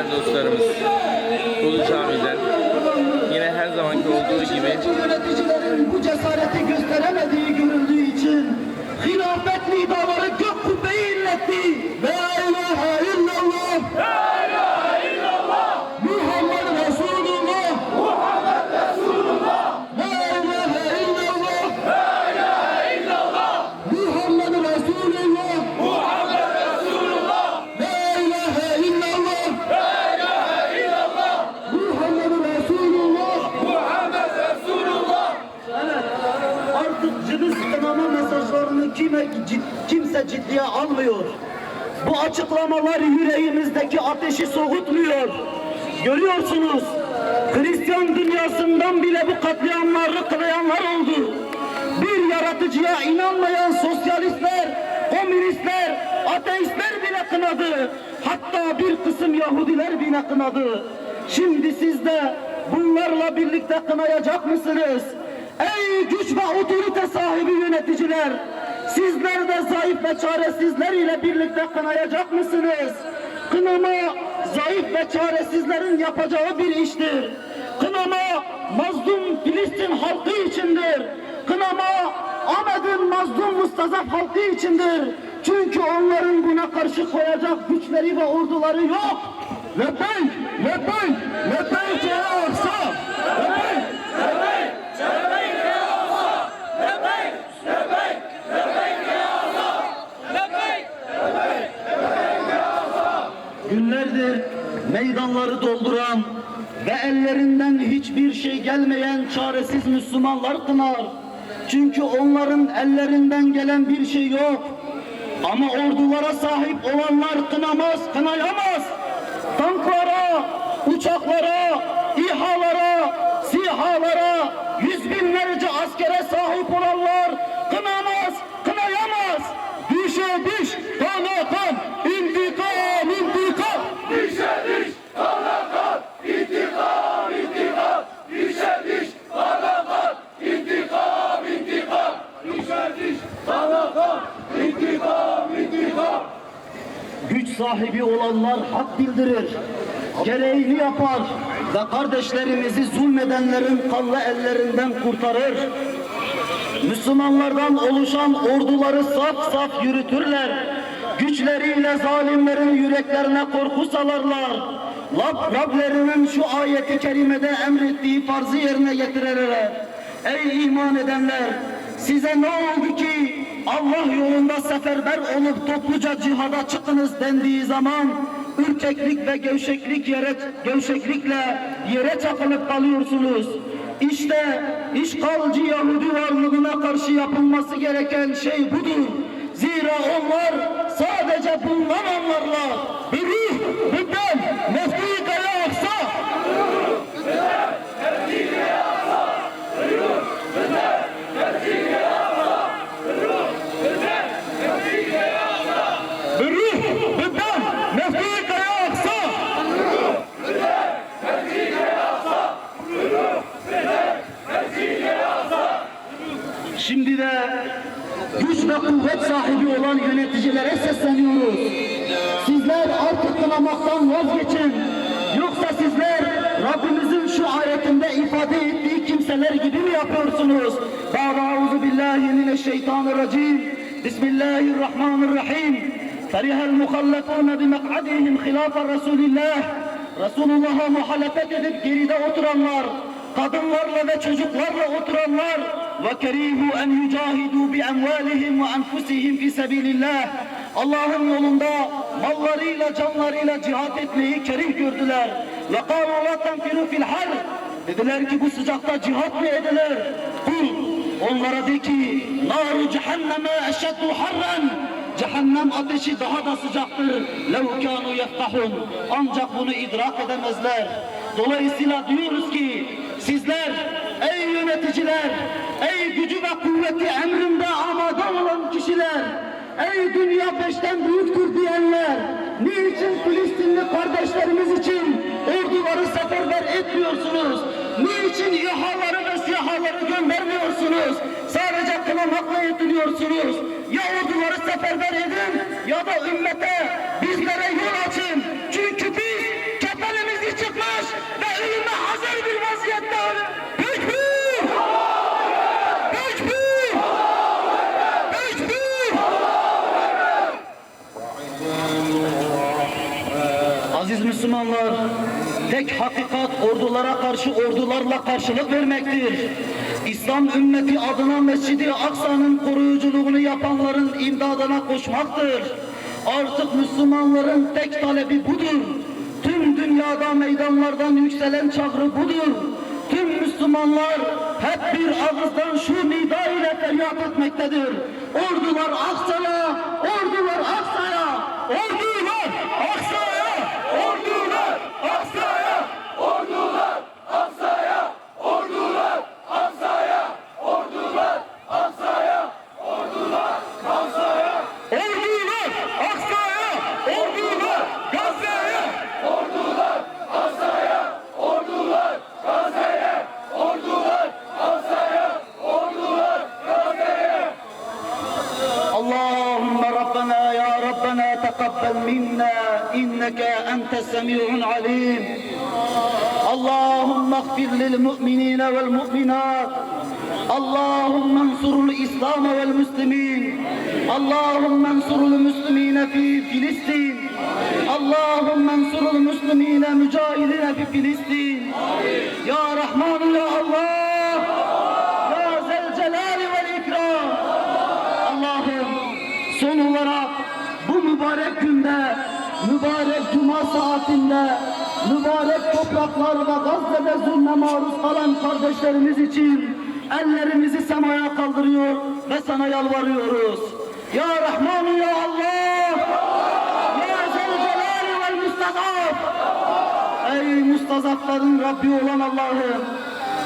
değerli dostlarımız Ulu Cami'den yine her zamanki olduğu gibi yöneticilerin bu cesareti gösteremediği görüldüğü için hilafet nidaları ciddiye almıyor. Bu açıklamalar yüreğimizdeki ateşi soğutmuyor. Görüyorsunuz, Hristiyan dünyasından bile bu katliamları kılayanlar oldu. Bir yaratıcıya inanmayan sosyalistler, komünistler, ateistler bile kınadı. Hatta bir kısım Yahudiler bile kınadı. Şimdi siz de bunlarla birlikte kınayacak mısınız? Ey güç ve otorite sahibi yöneticiler! Sizler de zayıf ve çaresizler ile birlikte kınayacak mısınız? Kınama zayıf ve çaresizlerin yapacağı bir iştir. Kınama mazlum Filistin halkı içindir. Kınama Ahmet'in mazlum mustazaf halkı içindir. Çünkü onların buna karşı koyacak güçleri ve orduları yok. Lebbeyk, lebbeyk, lebbeyk ya aksa. Lebbeyk. Günlerdir meydanları dolduran ve ellerinden hiçbir şey gelmeyen çaresiz Müslümanlar kınar. Çünkü onların ellerinden gelen bir şey yok. Ama ordulara sahip olanlar kınamaz, kınayamaz. Tanklara, uçaklara, sahibi olanlar hak bildirir, gereğini yapar ve kardeşlerimizi zulmedenlerin kanlı ellerinden kurtarır. Müslümanlardan oluşan orduları saf saf yürütürler. Güçleriyle zalimlerin yüreklerine korku salarlar. Rab, Rablerinin şu ayeti kerimede emrettiği farzı yerine getirirler. Ey iman edenler! Size ne oldu ki Allah yolunda seferber olup topluca cihada çıkınız dendiği zaman ürkeklik ve gevşeklik yere, gevşeklikle yere çakılıp kalıyorsunuz. İşte işgalci Yahudi varlığına karşı yapılması gereken şey budur. Zira onlar sadece bundan anlarlar. Mineşşeytanirracim. Bismillahirrahmanirrahim. Ferihel muhallefûne bimek'adihim hilâfe Resulillah. Resulullah'a muhalefet edip geride oturanlar, kadınlarla ve çocuklarla oturanlar ve kerihu en yucahidu bi emvalihim ve enfusihim fi sebilillah. Allah'ın yolunda mallarıyla canlarıyla cihat etmeyi kerih gördüler. Ve kâlu la tenfiru fil har. Dediler ki bu sıcakta cihat mı edilir? Kul onlara de ki Naru cehenneme eşeddu harren. Cehennem ateşi daha da sıcaktır. Levkânu yeftahun. Ancak bunu idrak edemezler. Dolayısıyla diyoruz ki sizler ey yöneticiler, ey gücü ve kuvveti emrinde amada olan kişiler, ey dünya beşten büyüktür diyenler, niçin Filistinli kardeşlerimiz için orduları seferber etmiyorsunuz? Niçin İHA'ları SİHA'ları göndermiyorsunuz. Sadece kınamakla yetiniyorsunuz. Ya orduları seferber edin ya da ümmete bizlere yol açın. Çünkü biz kefenimizi çıkmış ve ölüme hazır bir vaziyette Aziz Müslümanlar, tek hakikat ordulara karşı ordularla karşılık vermektir. İslam ümmeti adına Mescid-i Aksa'nın koruyuculuğunu yapanların imdadına koşmaktır. Artık Müslümanların tek talebi budur. Tüm dünyada meydanlardan yükselen çağrı budur. Tüm Müslümanlar hep bir ağızdan şu nida ile feryat etmektedir. Ordular Aksa'ya, السميع العليم اللهم اغفر للمؤمنين والمؤمنات اللهم انصر الاسلام والمسلمين اللهم انصر المسلمين في فلسطين اللهم انصر المسلمين مجاهدين في فلسطين يا رحمن يا الله يا ذا الجلال والاكرام Allah'ım son olarak bu mübarek günde, mübarek cuma saatinde, mübarek topraklar ve Gazze'de zulme maruz kalan kardeşlerimiz için ellerimizi semaya kaldırıyor ve sana yalvarıyoruz. Ya Rahman ya Allah! Ya Zelcelal vel Mustazaf! Ey mustazafların Rabbi olan Allah'ım!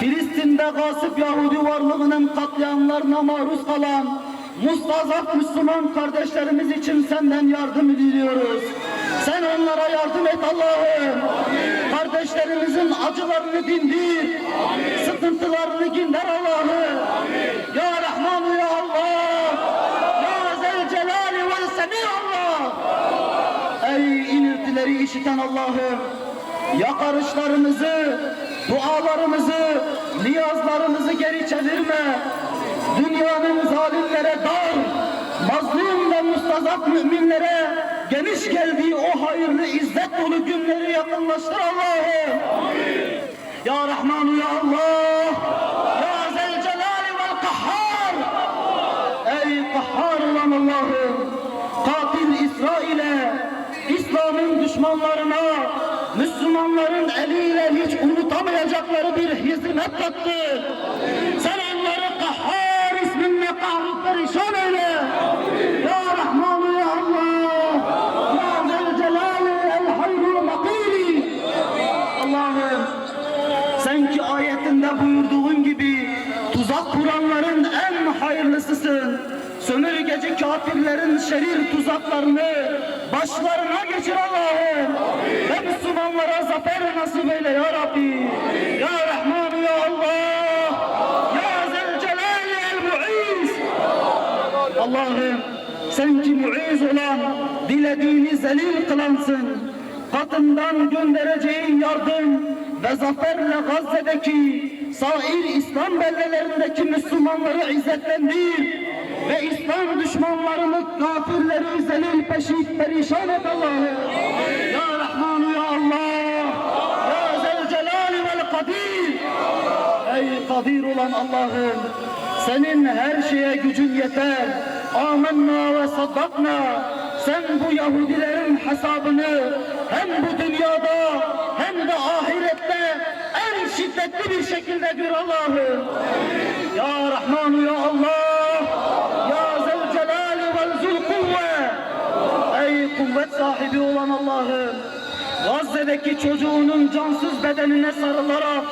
Filistin'de gasip Yahudi varlığının katliamlarına maruz kalan mustazaf Müslüman kardeşlerimiz için senden yardım diliyoruz. Sen onlara yardım et Allah'ım. Kardeşlerimizin acılarını dindir. Sıkıntılarını ginder Allah'ım. Ya Rahman ya Allah. Ya Zelcelali ve Semi Allah. Ey iniltileri işiten Allah'ım, yakarışlarımızı, dualarımızı, niyazlarımızı geri çevirme. Dünyanın zalimlere dar, mazlum ve mustazaf müminlere geniş geldiği o hayırlı izzet dolu günleri yakınlaştır Allah'ım. Ya Rahman ya Allah, Ya Zelcelali vel Kahhar. Ey kahhar olan Allah'ım, katil İsrail'e, İslam'ın düşmanlarına, Müslümanların eliyle hiç unutamayacakları bir hizmet kattı. Sen onları kahhar isminle kahrı perişan eyle. Kafirlerin şerir tuzaklarını başlarına geçir Allah'ım. Ve Müslümanlara zafer nasip eyle ya Rabbi. Ya Rahman ya Allah. Ya Zelcelal el Mu'iz. Allah'ım sen ki muiz olan, dilediğini zelil kılansın. Katından göndereceğin yardım ve zaferle Gazze'deki sair İslam beldelerindeki Müslümanları izzetlendir ve İslam düşmanlarını, kafirleri zelil peşit perişan et Allah'ım. Ya Rahman ya Allah, Ya Zelcelal vel Kadir. Ey kadir olan Allah'ım senin her şeye gücün yeter. Amenna ve saddakna. Sen bu Yahudilerin hesabını hem bu dünyada hem de ahirette en şiddetli bir şekilde gör Allah'ım. Ya Rahman ya Allah. Kuvvet sahibi olan Allah'ım. Gazze'deki çocuğunun cansız bedenine sarılarak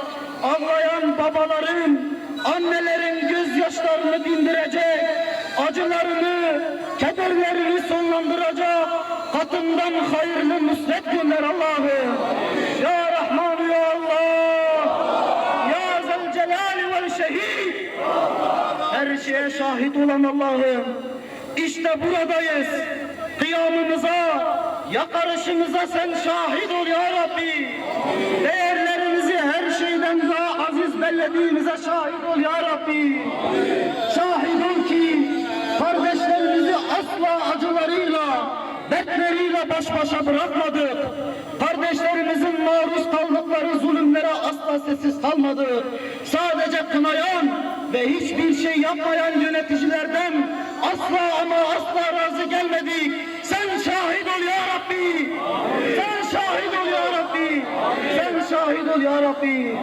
ağlayan babaların, annelerin gözyaşlarını dindirecek, acılarını, kederlerini sonlandıracak, katından hayırlı nusret gönder Allah'ım. Ya Rahman ya Allah, Ya Zelcelal vel Şehid, her şeye şahit olan Allah'ım. İşte buradayız. Kıyamımıza, yakarışımıza sen şahit ol ya Rabbi. Değerlerimizi her şeyden daha aziz bellediğimize şahit ol ya Rabbi. Şahit ol ki kardeşlerimizi asla acılarıyla, dertleriyle baş başa bırakmadık. Kardeşlerimizin maruz kaldıkları zulümlere asla sessiz kalmadık. Sadece kınayan ve hiçbir şey yapmayan yöneticilerden asla ama asla razı gelmedik. Sen şahit ol ya Rabbi. Sen şahit ol ya Rabbi. Sen şahit ol ya Rabbi.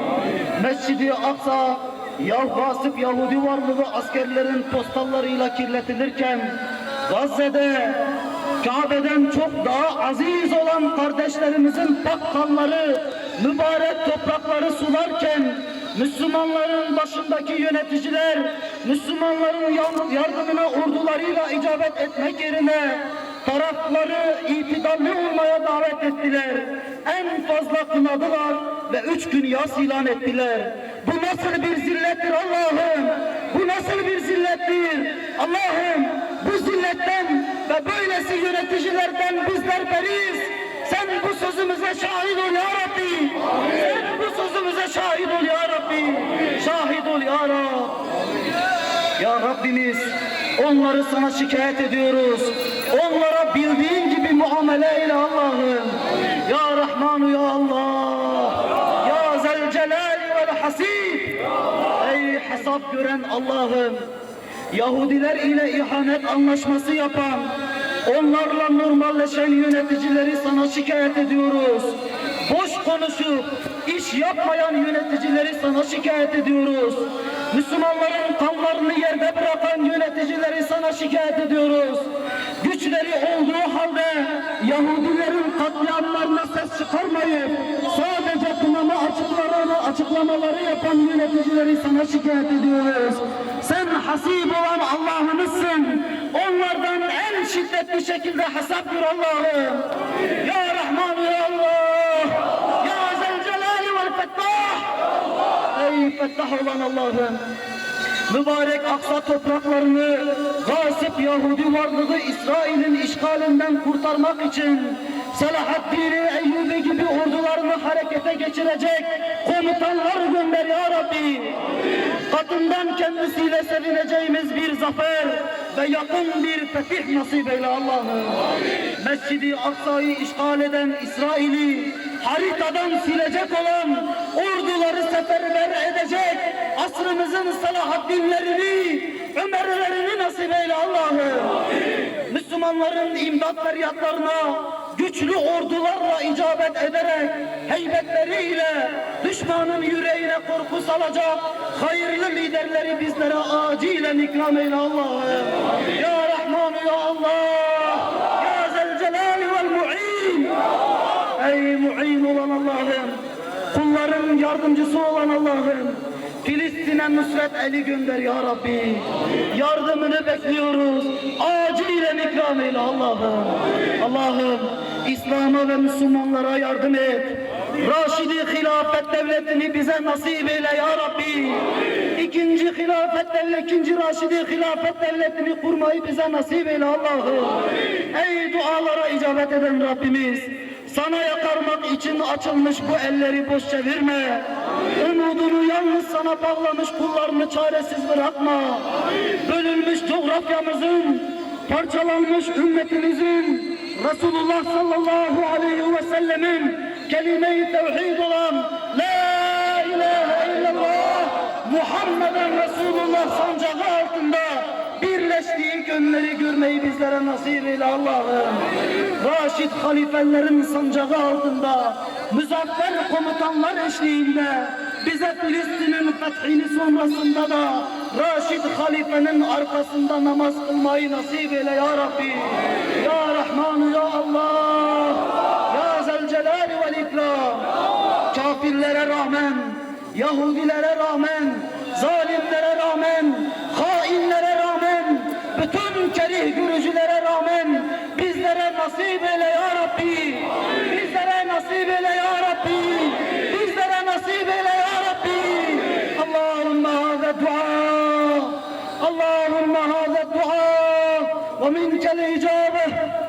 Mescid-i Aksa ya gasip Yahudi varlığı askerlerin postallarıyla kirletilirken Gazze'de Kabe'den çok daha aziz olan kardeşlerimizin pak kanları, mübarek toprakları sularken Müslümanların başındaki yöneticiler Müslümanların yardımına ordularıyla icabet etmek yerine tarafları itidalli olmaya davet ettiler. En fazla kınadılar ve üç gün yas ilan ettiler. Bu nasıl bir zillettir Allah'ım? Bu nasıl bir zillettir? Allah'ım bu zilletten ve böylesi yöneticilerden bizler beriyiz. Sen bu sözümüze şahit ol ya Rabbi. Sen bu sözümüze şahit ol ya Rabbi. Şahit ol ya Rabbi. Ya Rabbimiz onları sana şikayet ediyoruz. Onlara bildiğin gibi muamele eyle Allah'ım. Rahmanu ya Allah. Ya Zelcelal vel Hasib. Ey hesap gören Allah'ım. Yahudiler ile ihanet anlaşması yapan, onlarla normalleşen yöneticileri sana şikayet ediyoruz. Boş konuşup iş yapmayan yöneticileri sana şikayet ediyoruz. Müslümanların kanlarını yerde bırakan yöneticileri sana şikayet ediyoruz. Güçleri olduğu halde Yahudilerin katliamlarına ses çıkarmayıp sadece kınama açıklamaları, açıklamaları yapan yöneticileri sana şikayet ediyoruz. Sen hasip olan Allah'ımızsın. Onlardan en şiddetli şekilde hesap gör Allah'ım. Ya Rahman ya Allah. Ya Zelcelal vel Fettah. Ey Fettah olan Allah'ım. Mübarek Aksa topraklarını gasip Yahudi varlığı İsrail'in işgalinden kurtarmak için Selahaddin Eyyubi gibi ordularını harekete geçirecek komutanlar gönder ya Rabbi. Katından kendisiyle sevineceğimiz bir zafer ve yakın bir fetih nasip eyle Allah'ım. Mescid-i Aksa'yı işgal eden İsrail'i haritadan silecek olan orduları seferber edecek asrımızın Salahaddinlerini, Ömerlerini nasip eyle Allah'ım. Müslümanların imdat feryatlarına güçlü ordularla icabet ederek heybetleriyle düşmanın yüreğine korku salacak hayırlı liderleri bizlere acilen ikram eyle Allah'ım. Ya Rahman ya Allah. Ya Zelcelal vel Mu'in. Ey mu'in olan Allah'ım, kulların yardımcısı olan Allah'ım, Filistin'e nusret eli gönder ya Rabbi. Yardımını bekliyoruz. Acilen ikram eyle Allah'ım. Allah'ım İslam'a ve Müslümanlara yardım et. Raşidi hilafet devletini bize nasip eyle ya Rabbi. İkinci hilafet devlet, ikinci Raşidi hilafet devletini kurmayı bize nasip eyle Allah'ım. Ey dualara icabet eden Rabbimiz. Sana yakarmak için açılmış bu elleri boş çevirme. Umudunu yalnız sana bağlamış kullarını çaresiz bırakma. Bölünmüş coğrafyamızın, parçalanmış ümmetimizin, Resulullah sallallahu aleyhi ve sellemin kelime-i tevhid olan La ilahe illallah Muhammeden Resulullah sancağı altında birleştiği gönülleri görmeyi bizlere nasip eyle Allah'ım. Raşid halifelerin sancağı altında, muzaffer komutanlar eşliğinde, bize Filistin'in fethini sonrasında da Raşid halifenin arkasında namaz kılmayı nasip eyle ya Rabbi. Ya Rahmanu ya Allah. Ya Zelcelali vel İkram. Kafirlere rağmen, Yahudilere rağmen, zalimlere rağmen, hainlere rağmen, bütün kerih gürücülere rağmen bizlere nasip eyle ya Rabbi. Bizlere nasip eyle ya Rabbi. Bizlere nasip eyle ya Rabbi. Allahümme hâze dua. Allahümme hâze dua. Ve minkel icabı.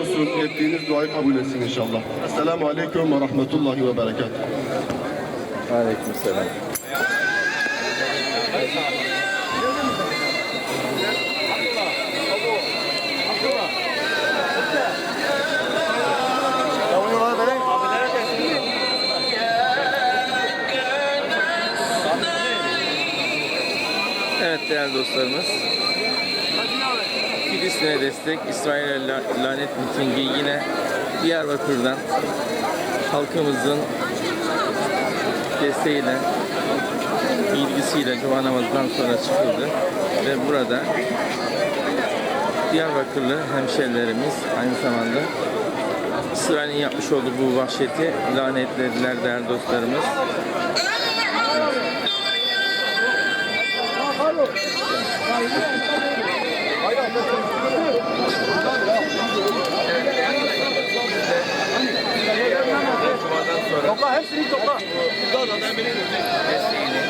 Olsun. Ettiğiniz duayı kabul etsin inşallah. Esselamu Aleyküm ve Rahmetullahi ve Berekatuhu. Aleykümselam. Evet değerli dostlarımız. Filistin'e destek, İsrail'e la- lanet mitingi yine Diyarbakır'dan halkımızın desteğiyle, ilgisiyle cuma namazından sonra çıkıldı ve burada Diyarbakırlı hemşerilerimiz aynı zamanda İsrail'in yapmış olduğu bu vahşeti lanetlediler değerli dostlarımız. Cumadan sonra Topla hepsini topla. desteğini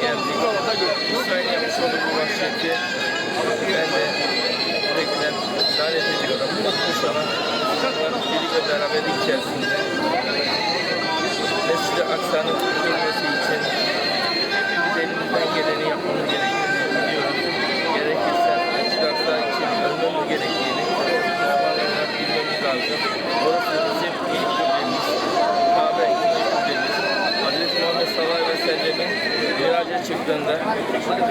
geldik. İsrail yapmış olduğu bu vahşeti ben de yürekten lanet ediyorum. Bu sana birlik ve beraberlik içerisinde Mescid-i Aksa'nın kurulması için hepimiz elimizden geleni yapmamız gerektiğini biliyoruz. Gerekirse Mescid-i Aksa için ölmemiz gerektiğini Müslümanlar bilmemiz lazım. Orası bizim ilk kıblemiz. Kabe ikinci kıblemiz. Hz. Muhammed sallallahu aleyhi ve sellemin miraca çıktığında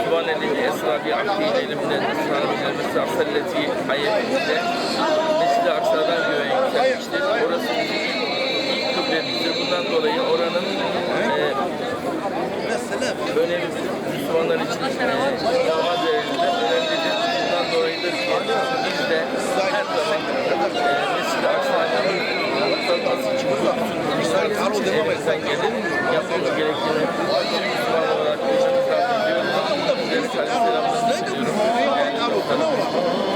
Sübhanelli Esra bi Abdi'yle elimden sahibiyle Mescid-i Aksa'lleti hayyetimizde Mescid-i Aksa'dan göğe yükselmiştir. Orası ilk, kıblemizdir. Bundan dolayı oranın e, önemi Müslümanlar için e, namaz üzerinde önemlidir. Bundan dolayıdır ki biz de her zaman e, Mescid-i Aksa'nın kurtarılması için, Kudüs'ün kurtarılması için elimizden gelir. Yapmamız gerektiğini Selam ediyorum. Yani,